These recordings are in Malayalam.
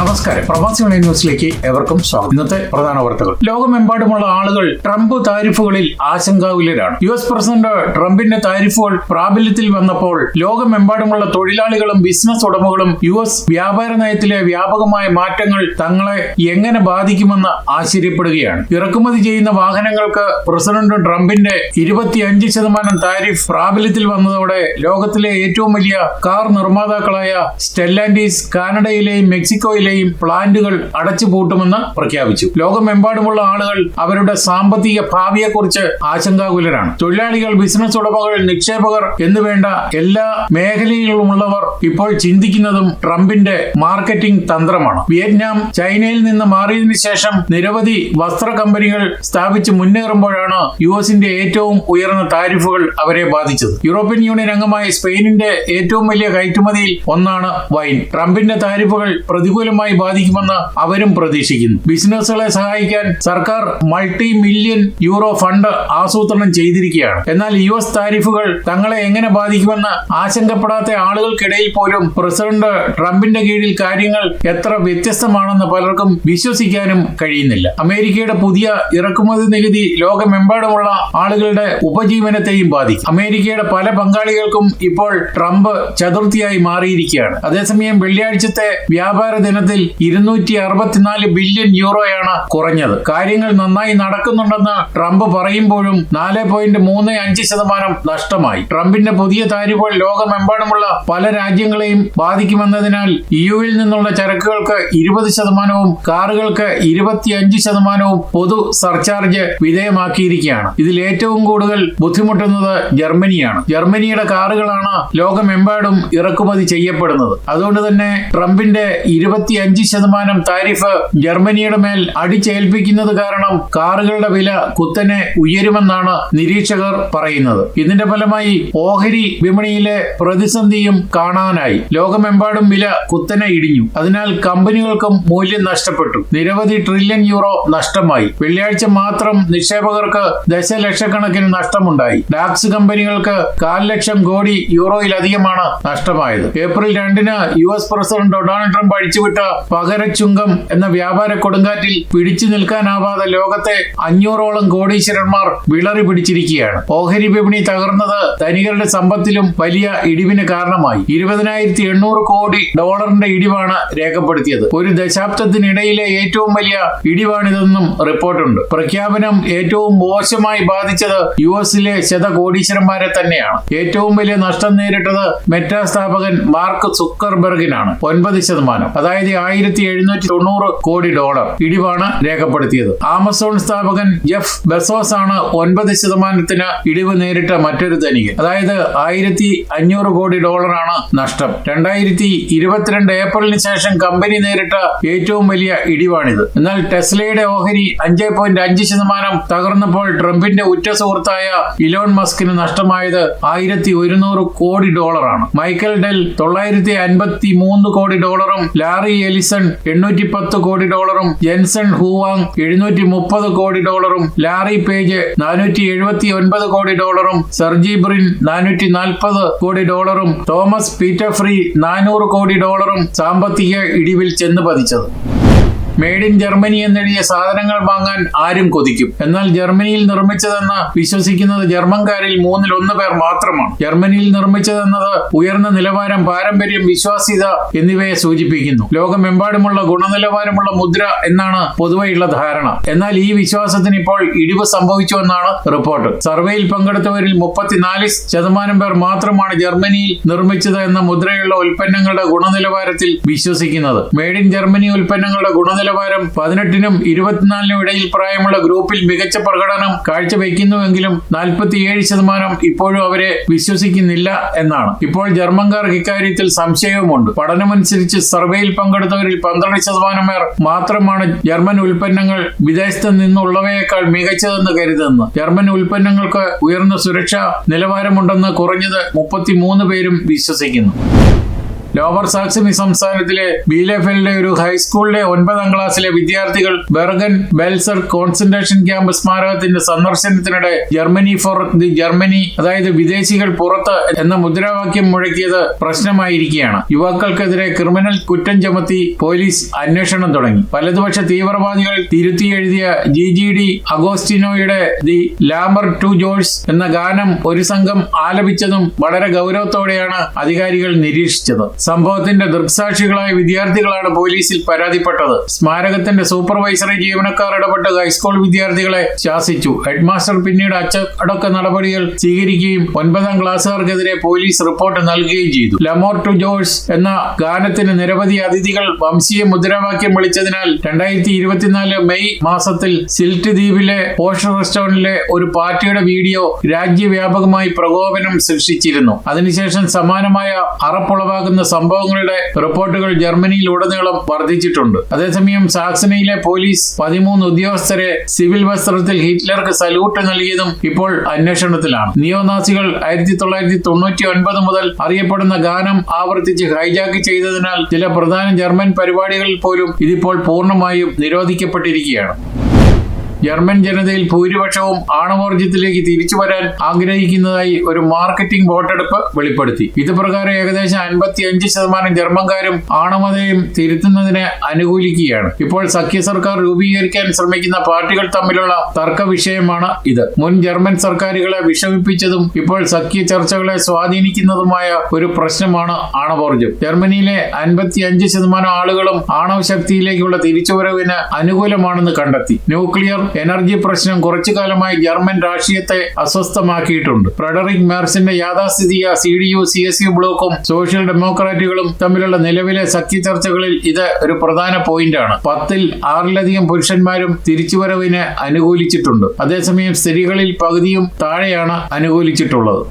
നമസ്കാരം. പ്രവാസി ഓൺലൈൻ ന്യൂസിലേക്ക് എവർക്കും സ്വാഗതം. ഇന്നത്തെ പ്രധാന വാർത്തകൾ. ലോകമെമ്പാടുമുള്ള ആളുകൾ ട്രംപ് താരിഫുകളിൽ ആശങ്കാകുലരാണ്. യു എസ് പ്രസിഡന്റ് ട്രംപിന്റെ താരിഫുകൾ പ്രാബല്യത്തിൽ വന്നപ്പോൾ ലോകമെമ്പാടുമുള്ള തൊഴിലാളികളും ബിസിനസ് ഉടമകളും യു എസ് വ്യാപാര നയത്തിലെ വ്യാപകമായ മാറ്റങ്ങൾ തങ്ങളെ എങ്ങനെ ബാധിക്കുമെന്ന് ആശ്ചര്യപ്പെടുകയാണ്. ഇറക്കുമതി ചെയ്യുന്ന വാഹനങ്ങൾക്ക് പ്രസിഡന്റ് ട്രംപിന്റെ ഇരുപത്തിയഞ്ച് ശതമാനം താരിഫ് പ്രാബല്യത്തിൽ വന്നതോടെ ലോകത്തിലെ ഏറ്റവും വലിയ കാർ നിർമ്മാതാക്കളായ സ്റ്റെല്ലാൻഡീസ് കാനഡയിലെയും മെക്സിക്കോയിലെയും പ്ലാന്റുകൾ അടച്ചുപൂട്ടുമെന്ന് പ്രഖ്യാപിച്ചു. ലോകമെമ്പാടുമുള്ള ആളുകൾ അവരുടെ സാമ്പത്തിക ഭാവിയെക്കുറിച്ച് ആശങ്കാകുലരാണ്. തൊഴിലാളികൾ ബിസിനസ് ഉടമകൾ നിക്ഷേപകർ എന്നുവേണ്ട എല്ലാ മേഖലയിലുമുള്ളവർ ഇപ്പോൾ ചിന്തിക്കുന്നതും ട്രംപിന്റെ മാർക്കറ്റിംഗ് തന്ത്രമാണ്. വിയറ്റ്നാം ചൈനയിൽ നിന്ന് മാറിയതിനു ശേഷം നിരവധി വസ്ത്ര കമ്പനികൾ സ്ഥാപിച്ച് മുന്നേറുമ്പോഴാണ് യു എസിന്റെ ഏറ്റവും ഉയർന്ന താരിഫുകൾ അവരെ ബാധിച്ചത്. യൂറോപ്യൻ യൂണിയൻ അംഗമായ സ്പെയിനിന്റെ ഏറ്റവും വലിയ കയറ്റുമതിയിൽ ഒന്നാണ് വൈൻ. ട്രംപിന്റെ താരിഫുകൾ പ്രതികൂലമായി ബാധിക്കുമെന്ന് അവരും പ്രതീക്ഷിക്കുന്നു. ബിസിനസ്സുകളെ സഹായിക്കാൻ സർക്കാർ മൾട്ടി മില്യൺ യൂറോ ഫണ്ട് ആസൂത്രണം ചെയ്തിരിക്കുകയാണ്. എന്നാൽ യു എസ് താരിഫുകൾ തങ്ങളെ എങ്ങനെ ബാധിക്കുമെന്ന് ആശങ്കപ്പെടാത്ത ആളുകൾക്കിടയിൽ പോലും പ്രസിഡന്റ് ട്രംപിന്റെ കീഴിൽ കാര്യങ്ങൾ എത്ര വ്യത്യസ്തമാണെന്ന് പലർക്കും വിശ്വസിക്കാനും കഴിയുന്നില്ല. അമേരിക്കയുടെ പുതിയ ഇറക്കുമതി നികുതി ലോകമെമ്പാടുമുള്ള ആളുകളുടെ ഉപജീവനത്തെയും ബാധിക്കും. അമേരിക്കയുടെ പല പങ്കാളികൾക്കും ഇപ്പോൾ ട്രംപ് ചതുർത്ഥിയായി മാറിയിരിക്കുകയാണ്. അതേസമയം വെള്ളിയാഴ്ചത്തെ വ്യാപാര ദിനത്തിൽ ഇരുന്നൂറ്റി അറുപത്തിനാല് ബില്യൺ യൂറോയാണ് കുറഞ്ഞത്. കാര്യങ്ങൾ നന്നായി നടക്കുന്നുണ്ടെന്ന് ട്രംപ് പറയുമ്പോഴും നാല് പോയിന്റ് മൂന്ന് അഞ്ച് ശതമാനം നഷ്ടമായി. ട്രംപിന്റെ പുതിയ താരിഫുകൾ ലോകമെമ്പാടുമുള്ള പല രാജ്യങ്ങളെയും ബാധിക്കുമെന്നതിനാൽ യുവിൽ നിന്നുള്ള ചരക്കുകൾക്ക് ഇരുപത് ശതമാനവും കാറുകൾക്ക് ഇരുപത്തിയഞ്ച് ശതമാനവും പൊതു സർചാർജ് വിധേയമാക്കിയിരിക്കുകയാണ്. ഇതിൽ ഏറ്റവും കൂടുതൽ ബുദ്ധിമുട്ടുന്നത് ജർമ്മനിയാണ്. ജർമ്മനിയുടെ കാറുകളാണ് ലോകമെമ്പാടും ഇറക്കുമതി ചെയ്യപ്പെടുന്നത്. അതുകൊണ്ട് തന്നെ ട്രംപിന്റെ ഇരുപത്തിയഞ്ച് ശതമാനം താരിഫ് ജർമ്മനിയുടെ മേൽ അടിച്ചേൽപ്പിക്കുന്നത് കാരണം കാറുകളുടെ വില കുത്തനെ ഉയരുമെന്നാണ് നിരീക്ഷകർ പറയുന്നത്. ഇതിന്റെ ഫലമായി ഓഹരി വിപണിയിലെ പ്രതിസന്ധിയും കാണാനായി. ലോകമെമ്പാടും വില കുത്തനെ ഇടിഞ്ഞു. അതിനാൽ കമ്പനികൾക്കും മൂല്യം നഷ്ടപ്പെട്ടു. നിരവധി ട്രില്യൺ യൂറോ നഷ്ടമായി. വെള്ളിയാഴ്ച മാത്രം നിക്ഷേപകർക്ക് ദശലക്ഷക്കണക്കിന് നഷ്ടമുണ്ടായി. ഡാക്സ് കമ്പനികൾക്ക് കാൽ ലക്ഷം കോടി യൂറോയിലധികമാണ് നഷ്ടമായത്. ഏപ്രിൽ രണ്ടിന് U S president Donald Trump അഴിച്ചുവിട്ട പകരച്ചുങ്കം എന്ന വ്യാപാര കൊടുങ്കാറ്റിൽ പിടിച്ചു നിൽക്കാനാവാതെ ലോകത്തെ അഞ്ഞൂറോളം കോടീശ്വരന്മാർ വിളറി പിടിച്ചിരിക്കുകയാണ്. ഓഹരി വിപണി തകർന്നത് ധനികരുടെ സമ്പത്തിലും വലിയ ഇടിവിന് കാരണമായി. ഇരുപതിനായിരത്തി എണ്ണൂറ് കോടി ഡോളറിന്റെ ഇടിവാണ് രേഖപ്പെടുത്തിയത്. ഒരു ദശാബ്ദത്തിനിടയിലെ ഏറ്റവും വലിയ ഇടിവാണിതെന്നും റിപ്പോർട്ടുണ്ട്. പ്രഖ്യാപനം ഏറ്റവും മോശമായി ബാധിച്ചത് യു എസിലെ ശതകോടീശ്വരന്മാരെ തന്നെയാണ്. ഏറ്റവും വലിയ നഷ്ടം നേരിട്ടത് മെറ്റാ സ്ഥാപകൻ മാർക്ക് സുക്കർബർഗിനാണ്. ഒൻപത് ശതമാനം. അതായത് ആയിരത്തി എഴുന്നൂറ്റി തൊണ്ണൂറ് കോടി ഡോളർ ഇടിവാണ് രേഖപ്പെടുത്തിയത്. ആമസോൺ സ്ഥാപകൻ ജെഫ് ബെസോസ് ആണ് ഒൻപത് ശതമാനത്തിന് ഇടിവ് നേരിട്ട മറ്റൊരു ധനികൻ. അതായത് ആയിരത്തി അഞ്ഞൂറ് കോടി ഡോളറാണ് നഷ്ടം. രണ്ടായിരത്തി ഇരുപത്തിരണ്ട് ഏപ്രിലിന് ശേഷം കമ്പനി നേരിട്ട ഏറ്റവും വലിയ ഇടിവാണിത്. എന്നാൽ ടെസ്ലയുടെ ഓഹരി അഞ്ച് പോയിന്റ് അഞ്ച് ശതമാനം തകർന്നപ്പോൾ ട്രംപിന്റെ ഉറ്റ സുഹൃത്തായ ഇലോൺ മസ്കിന് നഷ്ടമായത് ആയിരത്തി ഒരുന്നൂറ് കോടി ഡോളറാണ്. മൈക്കൽ ഡെൽ തൊള്ളായിരത്തി അൻപത്തി മൂന്ന് കോടി ഡോളറും ലാറി എലിസൺ എണ്ണൂറ്റി പത്ത് കോടി ഡോളറും ജെൻസൺ ഹുവാങ് എഴുന്നൂറ്റി മുപ്പത് കോടി ഡോളറും ലാറി പേജ് നാനൂറ്റി എഴുപത്തി ഒൻപത് കോടി ഡോളറും സർജി ബ്രിൻ നാനൂറ്റി നാൽപ്പത് കോടി ഡോളറും തോമസ് പീറ്റർ ഫ്രീ നാനൂറ് കോടി ഡോളറും സാമ്പത്തിക ഇടിവിൽ ചെന്ന് പതിച്ചത്. മെയ്ഡ് ഇൻ ജർമ്മനി എന്നെഴുതിയ സാധനങ്ങൾ വാങ്ങാൻ ആരും കൊതിക്കും. എന്നാൽ ജർമ്മനിയിൽ നിർമ്മിച്ചതെന്ന് വിശ്വസിക്കുന്നത് ജർമ്മൻകാരിൽ മൂന്നിൽ ഒന്ന് പേർ മാത്രമാണ്. ജർമ്മനിയിൽ നിർമ്മിച്ചതെന്നത് ഉയർന്ന നിലവാരം പാരമ്പര്യം വിശ്വാസ്യത എന്നിവയെ സൂചിപ്പിക്കുന്നു. ലോകമെമ്പാടുമുള്ള ഗുണനിലവാരമുള്ള മുദ്ര എന്നാണ് പൊതുവെയുള്ള ധാരണ. എന്നാൽ ഈ വിശ്വാസത്തിന് ഇപ്പോൾ ഇടിവ് സംഭവിച്ചുവെന്നാണ് റിപ്പോർട്ട്. സർവേയിൽ പങ്കെടുത്തവരിൽ മുപ്പത്തിനാല് ശതമാനം പേർ മാത്രമാണ് ജർമ്മനിയിൽ നിർമ്മിച്ചത് എന്ന മുദ്രയുള്ള ഉൽപ്പന്നങ്ങളുടെ ഗുണനിലവാരത്തിൽ വിശ്വസിക്കുന്നത്. മെയ്ഡ് ഇൻ ജർമ്മനി ഉൽപ്പന്നങ്ങളുടെ ഗുണനിലവാരം പതിനെട്ടിനും ഇരുപത്തിനാലിനും ഇടയിൽ പ്രായമുള്ള ഗ്രൂപ്പിൽ മികച്ച പ്രകടനം കാഴ്ചവെക്കുന്നുവെങ്കിലും നാൽപ്പത്തിയേഴ് ശതമാനം ഇപ്പോഴും അവരെ വിശ്വസിക്കുന്നില്ല എന്നാണ്. ഇപ്പോൾ ജർമ്മൻകാർക്ക് ഇക്കാര്യത്തിൽ സംശയവുമുണ്ട്. പഠനമനുസരിച്ച് സർവേയിൽ പങ്കെടുത്തവരിൽ പന്ത്രണ്ട് ശതമാനം പേർ മാത്രമാണ് ജർമ്മൻ ഉൽപ്പന്നങ്ങൾ വിദേശത്ത് നിന്നുള്ളവയേക്കാൾ മികച്ചതെന്ന് കരുതുന്നു ജർമ്മൻ ഉൽപ്പന്നങ്ങൾക്ക് ഉയർന്ന സുരക്ഷാ നിലവാരമുണ്ടെന്ന് കുറഞ്ഞത് മുപ്പത്തിമൂന്ന് പേരും വിശ്വസിക്കുന്നു. ലോവർ സാക്സണി സംസ്ഥാനത്തിലെ ബീലെഫെൽഡിലെ ഒരു ഹൈസ്കൂളിലെ ഒൻപതാം ക്ലാസ്സിലെ വിദ്യാർത്ഥികൾ ബെർഗൻ ബെൽസർ കോൺസെൻട്രേഷൻ ക്യാമ്പ് സ്മാരകത്തിന്റെ സന്ദർശനത്തിനിടെ ജർമ്മനി ഫോർ ദി ജർമ്മനി അതായത് വിദേശികൾ പുറത്ത് എന്ന മുദ്രാവാക്യം മുഴക്കിയത് പ്രശ്നമായിരിക്കുകയാണ്. യുവാക്കൾക്കെതിരെ ക്രിമിനൽ കുറ്റം ചുമത്തി പോലീസ് അന്വേഷണം തുടങ്ങി. വലതുപക്ഷ തീവ്രവാദികൾ തിരുത്തി എഴുതിയ ജി ജി ഡി അഗോസ്റ്റിനോയുടെ ദി ലാംബർ ടു ജോഴ്സ് എന്ന ഗാനം ഒരു സംഘം ആലപിച്ചതും വളരെ ഗൗരവത്തോടെയാണ് അധികാരികൾ നിരീക്ഷിച്ചത്. സംഭവത്തിന്റെ ദൃക്സാക്ഷികളായ വിദ്യാർത്ഥികളാണ് പോലീസിൽ പരാതിപ്പെട്ടത്. സ്മാരകത്തിന്റെ സൂപ്പർവൈസറി ജീവനക്കാർ ഇടപെട്ട് ഹൈസ്കൂൾ വിദ്യാർത്ഥികളെ ശാസിച്ചു. ഹെഡ്മാസ്റ്റർ പിന്നീട് അച്ചടക്ക നടപടികൾ സ്വീകരിക്കുകയും ഒൻപതാം ക്ലാസ്സുകാർക്കെതിരെ പോലീസ് റിപ്പോർട്ട് നൽകുകയും ചെയ്തു. ലമോർ ടു ജോഴ്സ് എന്ന ഗാനത്തിന് നിരവധി അതിഥികൾ വംശീയ മുദ്രാവാക്യം വിളിച്ചതിനാൽ രണ്ടായിരത്തി ഇരുപത്തിനാല് മെയ് മാസത്തിൽ സിൽറ്റ് ദ്വീപിലെ പോഷ് റെസ്റ്റോറന്റിലെ ഒരു പാർട്ടിയുടെ വീഡിയോ രാജ്യവ്യാപകമായി പ്രകോപനം സൃഷ്ടിച്ചിരുന്നു. അതിനുശേഷം സമാനമായ അറപ്പുളവാകുന്ന സംഭവങ്ങളുടെ റിപ്പോർട്ടുകൾ ജർമ്മനിയിൽ ഉടനീളം വർദ്ധിച്ചിട്ടുണ്ട്. അതേസമയം സാക്സണിയിലെ പോലീസ് പതിമൂന്ന് ഉദ്യോഗസ്ഥരെ സിവിൽ വസ്ത്രത്തിൽ ഹിറ്റ്ലർക്ക് സല്യൂട്ട് നൽകിയതും ഇപ്പോൾ അന്വേഷണത്തിലാണ്. നിയോനാസികൾ ആയിരത്തി തൊള്ളായിരത്തി തൊണ്ണൂറ്റി ഒൻപത് മുതൽ അറിയപ്പെടുന്ന ഗാനം ആവർത്തിച്ച് ഹൈജാക്ക് ചെയ്തതിനാൽ ചില പ്രധാന ജർമ്മൻ പരിപാടികളിൽ പോലും ഇതിപ്പോൾ പൂർണമായും നിരോധിക്കപ്പെട്ടിരിക്കുകയാണ്. ജർമ്മൻ ജനതയിൽ ഭൂരിപക്ഷവും ആണവോർജത്തിലേക്ക് തിരിച്ചു വരാൻ ആഗ്രഹിക്കുന്നതായി ഒരു മാർക്കറ്റിംഗ് വോട്ടെടുപ്പ് വെളിപ്പെടുത്തി. ഇത് പ്രകാരം ഏകദേശം അൻപത്തി അഞ്ച് ശതമാനം ജർമ്മൻകാരും ആണവതയും തിരുത്തുന്നതിനെ അനുകൂലിക്കുകയാണ്. ഇപ്പോൾ സഖ്യ സർക്കാർ രൂപീകരിക്കാൻ ശ്രമിക്കുന്ന പാർട്ടികൾ തമ്മിലുള്ള തർക്ക വിഷയമാണ് ഇത്. മുൻ ജർമ്മൻ സർക്കാരുകളെ വിഷമിപ്പിച്ചതും ഇപ്പോൾ സഖ്യ ചർച്ചകളെ സ്വാധീനിക്കുന്നതുമായ ഒരു പ്രശ്നമാണ് ആണവോർജം. ജർമ്മനിയിലെ അൻപത്തി അഞ്ച് ശതമാനം ആളുകളും ആണവ ശക്തിയിലേക്കുള്ള തിരിച്ചുവരവിന് അനുകൂലമാണെന്ന് കണ്ടെത്തി. ന്യൂക്ലിയർ എനർജി പ്രശ്നം കുറച്ചു കാലമായി ജർമ്മൻ രാഷ്ട്രീയത്തെ അസ്വസ്ഥമാക്കിയിട്ടുണ്ട്. ഫ്രെഡറിക് മേർസിന്റെ യാഥാസ്ഥിതിക C D U C S U ബ്ലോക്കും സോഷ്യൽ ഡെമോക്രാറ്റുകളും തമ്മിലുള്ള നിലവിലെ സഖ്യ ചർച്ചകളിൽ ഇത് ഒരു പ്രധാന പോയിന്റാണ്. പത്തിൽ ആറിലധികം പുരുഷന്മാരും തിരിച്ചുവരവിന് അനുകൂലിച്ചിട്ടുണ്ട്. അതേസമയം സ്ത്രീകളിൽ പകുതിയും താഴെയാണ് അനുകൂലിച്ചിട്ടുള്ളത്.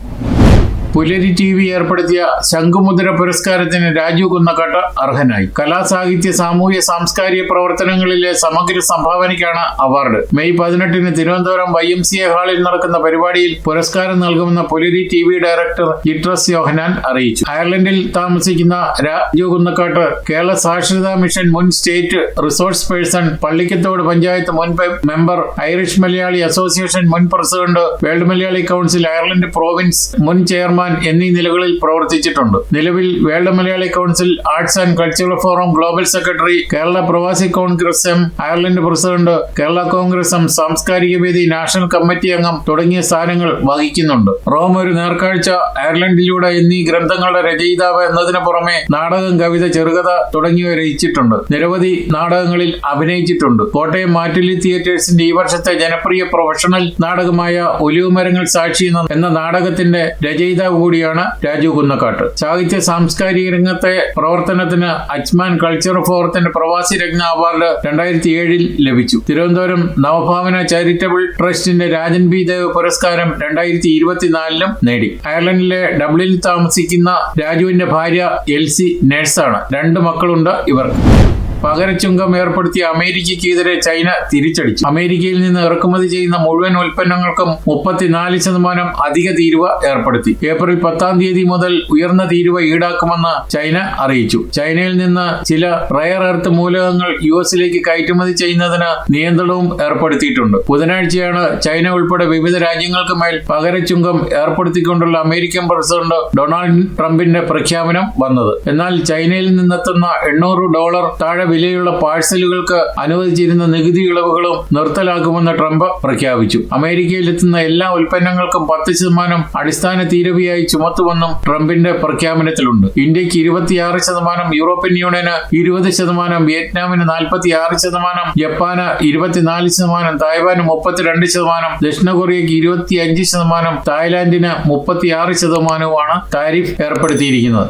പുലരി ടി വി ഏർപ്പെടുത്തിയ ശംഖുമുദ്ര പുരസ്കാരത്തിന് രാജു കുന്നക്കാട്ട് അർഹനായി. കലാസാഹിത്യ സാമൂഹ്യ സാംസ്കാരിക പ്രവർത്തനങ്ങളിലെ സമഗ്ര സംഭാവനയ്ക്കാണ് അവാർഡ്. മെയ് പതിനെട്ടിന് Thiruvananthapuram Y M C A ഹാളിൽ നടക്കുന്ന പരിപാടിയിൽ പുരസ്കാരം നൽകുമെന്ന് Pulari T V director Itrus Yohannan അറിയിച്ചു. അയർലൻഡിൽ താമസിക്കുന്ന രാജു കുന്നക്കാട്ട് കേരള സാക്ഷരതാ മിഷൻ മുൻ state resource person Pallikkathodu panchayat മുൻ മെമ്പർ ഐറിഷ് മലയാളി അസോസിയേഷൻ മുൻ president world Malayali council Ireland province മുൻ ചെയർമാൻ എന്നീ നിലകളിൽ പ്രവർത്തിച്ചിട്ടുണ്ട്. നിലവിൽ world Malayali council arts and cultural forum global secretary Kerala Pravasi Congress M Ireland president Kerala Congress M സാംസ്കാരിക വേദി നാഷണൽ കമ്മിറ്റി അംഗം തുടങ്ങിയ സ്ഥാനങ്ങൾ വഹിക്കുന്നുണ്ട്. റോം ഒരു നേർക്കാഴ്ച അയർലൻഡിലൂടെ എന്നീ ഗ്രന്ഥങ്ങളുടെ രചയിതാവ് എന്നതിന് പുറമെ നാടകം കവിത ചെറുകഥ തുടങ്ങിയവ രചിച്ചിട്ടുണ്ട്. നിരവധി നാടകങ്ങളിൽ അഭിനയിച്ചിട്ടുണ്ട്. കോട്ടയം മാറ്റുലി തിയേറ്റേഴ്സിന്റെ ഈ വർഷത്തെ ജനപ്രിയ പ്രൊഫഷണൽ നാടകമായ ഒലിവുമരങ്ങൾ സാക്ഷി എന്ന- എന്ന നാടകത്തിന്റെ രചയിതാവ് കൂടിയാണ് രാജു കുന്നക്കാട്ട്. സാഹിത്യ സാംസ്കാരിക രംഗത്തെ പ്രവർത്തനത്തിന് അജ്മാൻ കൾച്ചർ ഫോറത്തിന്റെ പ്രവാസി രത്ന അവാർഡ് രണ്ടായിരത്തി ഏഴിൽ ലഭിച്ചു. തിരുവനന്തപുരം നവഭാവന ചാരിറ്റബിൾ ട്രസ്റ്റിന്റെ രാജൻ ബി ദേവ് പുരസ്കാരം രണ്ടായിരത്തി ഇരുപത്തിനാലിലും നേടി. അയർലൻഡിലെ ഡബ്ലിനിൽ താമസിക്കുന്ന രാജുവിന്റെ ഭാര്യ എൽസി നേഴ്സാണ്. രണ്ട് മക്കളുണ്ട് ഇവർക്ക്. പകരച്ചുങ്കം ഏർപ്പെടുത്തിയ അമേരിക്കയ്ക്കെതിരെ ചൈന തിരിച്ചടിച്ചു. അമേരിക്കയിൽ നിന്ന് ഇറക്കുമതി ചെയ്യുന്ന മുഴുവൻ ഉൽപ്പന്നങ്ങൾക്കും മുപ്പത്തിനാല് ശതമാനം അധിക തീരുവ ഏർപ്പെടുത്തി. ഏപ്രിൽ പത്താം തീയതി മുതൽ ഉയർന്ന തീരുവ ഈടാക്കുമെന്ന് ചൈന അറിയിച്ചു. ചൈനയിൽ നിന്ന് ചില റയർ എർത്ത് മൂലകങ്ങൾ യു എസിലേക്ക് കയറ്റുമതി ചെയ്യുന്നതിന് നിയന്ത്രണവും ഏർപ്പെടുത്തിയിട്ടുണ്ട്. ബുധനാഴ്ചയാണ് ചൈന ഉൾപ്പെടെ വിവിധ രാജ്യങ്ങൾക്ക് മേൽ പകരച്ചുങ്കം ഏർപ്പെടുത്തിക്കൊണ്ടുള്ള അമേരിക്കൻ പ്രസിഡന്റ് ഡൊണാൾഡ് ട്രംപിന്റെ പ്രഖ്യാപനം വന്നത്. എന്നാൽ ചൈനയിൽ നിന്നെത്തുന്ന എണ്ണൂറ് ഡോളർ താഴെ വിലയുള്ള പാഴ്സലുകൾക്ക് അനുവദിച്ചിരുന്ന നികുതി ഇളവുകളും നിർത്തലാക്കുമെന്ന് ട്രംപ് പ്രഖ്യാപിച്ചു. അമേരിക്കയിൽ എത്തുന്ന എല്ലാ ഉൽപ്പന്നങ്ങൾക്കും പത്ത് ശതമാനം അടിസ്ഥാന തീരുവയായി ചുമത്തുമെന്നും ട്രംപിന്റെ പ്രഖ്യാപനത്തിലുണ്ട്. ഇന്ത്യയ്ക്ക് ഇരുപത്തിയാറ് ശതമാനം യൂറോപ്യൻ യൂണിയന് ഇരുപത് ശതമാനം വിയറ്റ്നാമിന് നാൽപ്പത്തിയാറ് ശതമാനം ജപ്പാന് ഇരുപത്തിനാല് ശതമാനം തായ്വാന് മുപ്പത്തിരണ്ട് ശതമാനം ദക്ഷിണ കൊറിയയ്ക്ക് ഇരുപത്തിയഞ്ച് ശതമാനം തായ്ലാന്റിന് മുപ്പത്തിയാറ് ശതമാനവുമാണ് താരിഫ് ഏർപ്പെടുത്തിയിരിക്കുന്നത്.